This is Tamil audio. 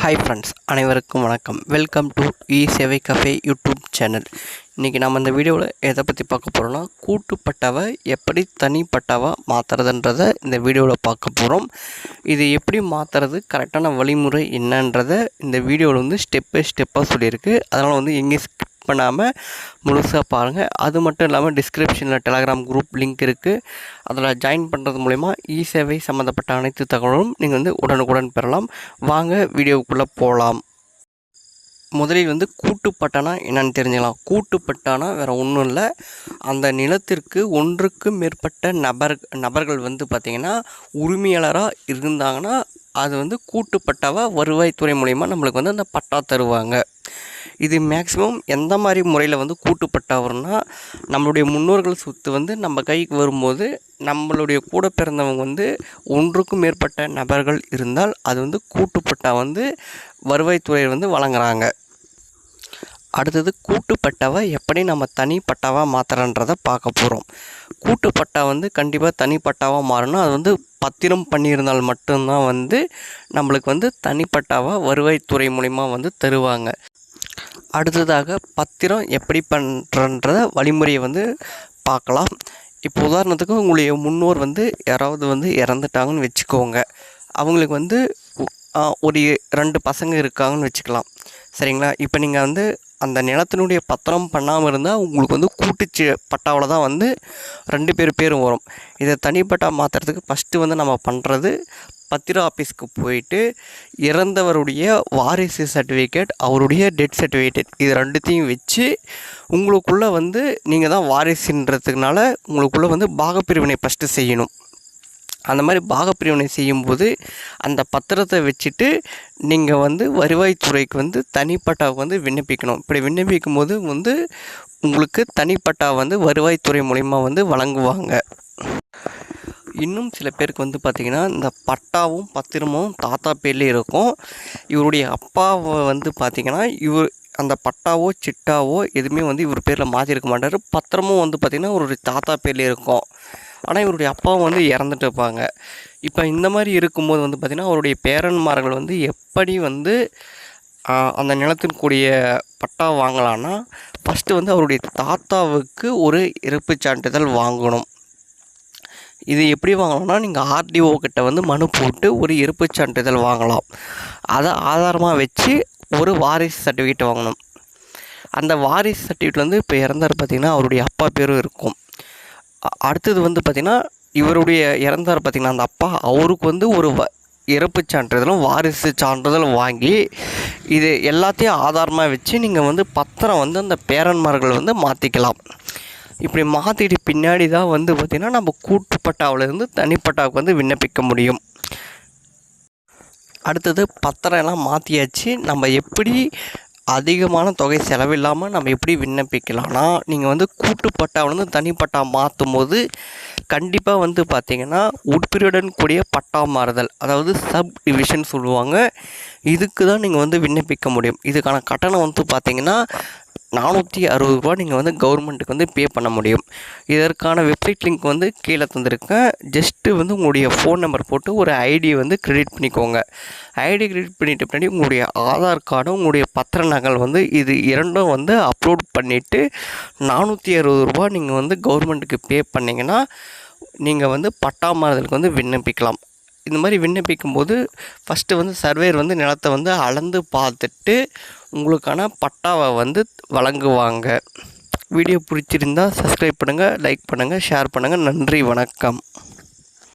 ஹாய் ஃப்ரெண்ட்ஸ் அனைவருக்கும் வணக்கம். வெல்கம் டு இ சேவை கஃபே யூடியூப் சேனல் இன்றைக்கி நம்ம இந்த வீடியோவில் எதை பற்றி பார்க்க போகிறோம்னா கூட்டுப்பட்டாவை எப்படி தனிப்பட்டாவா மாற்றுறதுன்றதை இந்த வீடியோவில் பார்க்க போகிறோம் இது எப்படி மாற்றுறது கரெக்டான வழிமுறை என்னன்றதை இந்த வீடியோவில் வந்து ஸ்டெப் பை ஸ்டெப்பாக சொல்லியிருக்கு. அதனால் வந்து எங்கேயும் ஸ்கிப் பண்ணாமல் முழுசாக பாருங்கள் அது மட்டும் இல்லாமல் டிஸ்கிரிப்ஷனில் டெலகிராம் குரூப் லிங்க் இருக்குது அதில் ஜாயின் பண்ணுறது மூலிமா இ சேவை சம்மந்தப்பட்ட அனைத்து தகவலும் நீங்கள் வந்து உடனுக்குடன் பெறலாம். வாங்க வீடியோவுக்குள்ளே போகலாம் முதலில் வந்து கூட்டுப்பட்டானா என்னன்னு தெரிஞ்சுக்கலாம். கூட்டுப்பட்டானா வேறு ஒன்றும் இல்லை. அந்த நிலத்திற்கு ஒன்றுக்கு மேற்பட்ட நபர் நபர்கள் வந்து பார்த்திங்கன்னா உரிமையாளராக இருந்தாங்கன்னா அது வந்து கூட்டுப்பட்டாவா வருவாய்த்துறை மூலிமா நம்மளுக்கு வந்து அந்த பட்டா தருவாங்க. இது மேக்ஸிமம் எந்த மாதிரி முறையில் வந்து கூட்டுப்பட்டவர்னால் நம்மளுடைய முன்னோர்கள் சொத்து வந்து நம்ம கைக்கு வரும்போது நம்மளுடைய கூட பிறந்தவங்க வந்து ஒன்றுக்கும் மேற்பட்ட நபர்கள் இருந்தால் அது வந்து கூட்டுப்பட்டா வந்து வருவாய்த்துறையில் வந்து வழங்குகிறாங்க அடுத்தது கூட்டுப்பட்டாவை எப்படி நம்ம தனிப்பட்டாவாக மாற்றுறன்றதை பார்க்க போகிறோம் கூட்டுப்பட்டா வந்து கண்டிப்பாக தனிப்பட்டாவாக மாறணும். அது வந்து பத்திரம் பண்ணியிருந்தால் மட்டும்தான் வந்து நம்மளுக்கு வந்து தனிப்பட்டாவாக வருவாய்த்துறை மூலிமா வந்து தருவாங்க. அடுத்ததாக பத்திரம் எப்படி பண்ணுறன்ற வழிமுறையை வந்து பார்க்கலாம். இப்போ உதாரணத்துக்கு உங்களுடைய முன்னோர் வந்து யாராவது வந்து இறந்துட்டாங்கன்னு வச்சுக்கோங்க. அவங்களுக்கு வந்து ஒரு ரெண்டு பசங்க இருக்காங்கன்னு வச்சுக்கலாம். சரிங்களா? இப்போ நீங்கள் வந்து அந்த நிலத்தினுடைய பத்திரம் பண்ணாமல் இருந்தால் உங்களுக்கு வந்து கூட்டுச்சு பட்டாவில் தான் வந்து ரெண்டு பேர் பேரும் வரும். இதை தனிப்பட்டா மாற்றுறதுக்கு ஃபஸ்ட்டு வந்து நம்ம பண்ணுறது பத்திர ஆஃபீஸ்க்கு போயிட்டு இறந்தவருடைய வாரிசு சர்டிஃபிகேட் அவருடைய டெத் சர்டிஃபிகேட் இது ரெண்டுத்தையும் வச்சு உங்களுக்குள்ளே வந்து நீங்கள் தான் வாரிசுன்றதுனால உங்களுக்குள்ளே வந்து பாகப்பிரிவினை ஃபஸ்ட்டு செய்யணும். அந்த மாதிரி பாகப்பிரிவினை செய்யும்போது அந்த பத்திரத்தை வச்சுட்டு நீங்கள் வந்து வருவாய்த்துறைக்கு வந்து தனிப்பட்டாவுக்கு வந்து விண்ணப்பிக்கணும். இப்படி விண்ணப்பிக்கும் போது வந்து உங்களுக்கு தனிப்பட்டா வந்து வருவாய்த்துறை மூலிமா வந்து வழங்குவாங்க. இன்னும் சில பேருக்கு வந்து பார்த்திங்கன்னா இந்த பட்டாவும் பத்திரமும் தாத்தா பேர்லேயே இருக்கும். இவருடைய அப்பாவை வந்து பார்த்திங்கன்னா இவர் அந்த பட்டாவோ சிட்டாவோ எதுவுமே வந்து இவர் பேரில் மாற்றிருக்க மாட்டார். பத்திரமும் வந்து பார்த்திங்கன்னா ஒரு தாத்தா பேர்லேயே இருக்கும். ஆனால் இவருடைய அப்பாவும் வந்து இறந்துட்டு இருப்பாங்க. இப்போ இந்த மாதிரி இருக்கும்போது வந்து பார்த்திங்கன்னா அவருடைய பேரன்மார்கள் வந்து எப்படி வந்து அந்த நிலத்தின் கூடிய பட்டா வாங்கலான்னா ஃபஸ்ட்டு வந்து அவருடைய தாத்தாவுக்கு ஒரு இறப்பு சான்றிதழ் வாங்கணும். இது எப்படி வாங்கலாம்னா நீங்கள் ஆர்டிஓ கிட்ட வந்து மனு போட்டு ஒரு இருப்பு சான்றிதழ் வாங்கலாம். அதை ஆதாரமாக வச்சு ஒரு வாரிசு சர்டிஃபிகேட் வாங்கணும். அந்த வாரிசு சர்டிஃபிகேட் வந்து இப்போ இறந்தார் பார்த்திங்கன்னா அவருடைய அப்பா பேரும் இருக்கும். அடுத்தது வந்து பார்த்திங்கன்னா இவருடைய இறந்தார் பார்த்திங்கன்னா அந்த அப்பா அவருக்கு வந்து ஒரு வ இறப்பு சான்றிதழும் வாரிசு சான்றிதழும் வாங்கி இது எல்லாத்தையும் ஆதாரமாக வச்சு நீங்கள் வந்து பத்திரம் வந்து அந்த பேரன்மார்கள் வந்து மாற்றிக்கலாம் இப்படி மாற்றிட்டு பின்னாடி தான் வந்து பார்த்திங்கன்னா நம்ம கூட்டுப்பட்டாவிலேருந்து தனிப்பட்டாவுக்கு வந்து விண்ணப்பிக்க முடியும். அடுத்தது பத்திரம் எல்லாம் மாற்றியாச்சு நம்ம எப்படி அதிகமான தொகை செலவில்லாமல் நம்ம எப்படி விண்ணப்பிக்கலாம்னா நீங்கள் வந்து கூட்டுப்பட்டாவிலேருந்து தனிப்பட்டா மாற்றும் போது கண்டிப்பாக வந்து பார்த்திங்கன்னா உட்பிரியுடன் கூடிய பட்டா மாறுதல் அதாவது சப் டிவிஷன் சொல்லுவாங்க. இதுக்கு தான் நீங்கள் வந்து விண்ணப்பிக்க முடியும். இதுக்கான கட்டணம் வந்து பார்த்திங்கன்னா நானூற்றி அறுபது ரூபா நீங்கள் வந்து கவர்மெண்ட்டுக்கு வந்து பே பண்ண முடியும். இதற்கான வெப்சைட் லிங்க் வந்து கீழே தந்திருக்கேன். ஜஸ்ட்டு வந்து உங்களுடைய ஃபோன் நம்பர் போட்டு ஒரு ஐடி வந்து க்ரெடிட் பண்ணிக்கோங்க. ஐடி க்ரெடிட் பண்ணிட்டு பின்னாடி உங்களுடைய ஆதார் கார்டும் உங்களுடைய பத்திர நகல் வந்து இது இரண்டும் வந்து அப்லோட் பண்ணிவிட்டு நானூற்றி அறுபது ரூபா நீங்கள் வந்து கவர்மெண்ட்டுக்கு பே பண்ணிங்கன்னா நீங்கள் வந்து பட்டா மாறுதலுக்கு வந்து விண்ணப்பிக்கலாம். இந்த மாதிரி விண்ணப்பிக்கும் போது ஃபஸ்ட்டு வந்து சர்வேர் வந்து நிலத்தை வந்து அளந்து பார்த்துட்டு உங்களுக்கான பட்டாவை வந்து வழங்குவாங்க. வீடியோ பிடிச்சிருந்தால் சப்ஸ்கிரைப் பண்ணுங்கள் லைக் பண்ணுங்கள் ஷேர் பண்ணுங்கள் நன்றி வணக்கம்.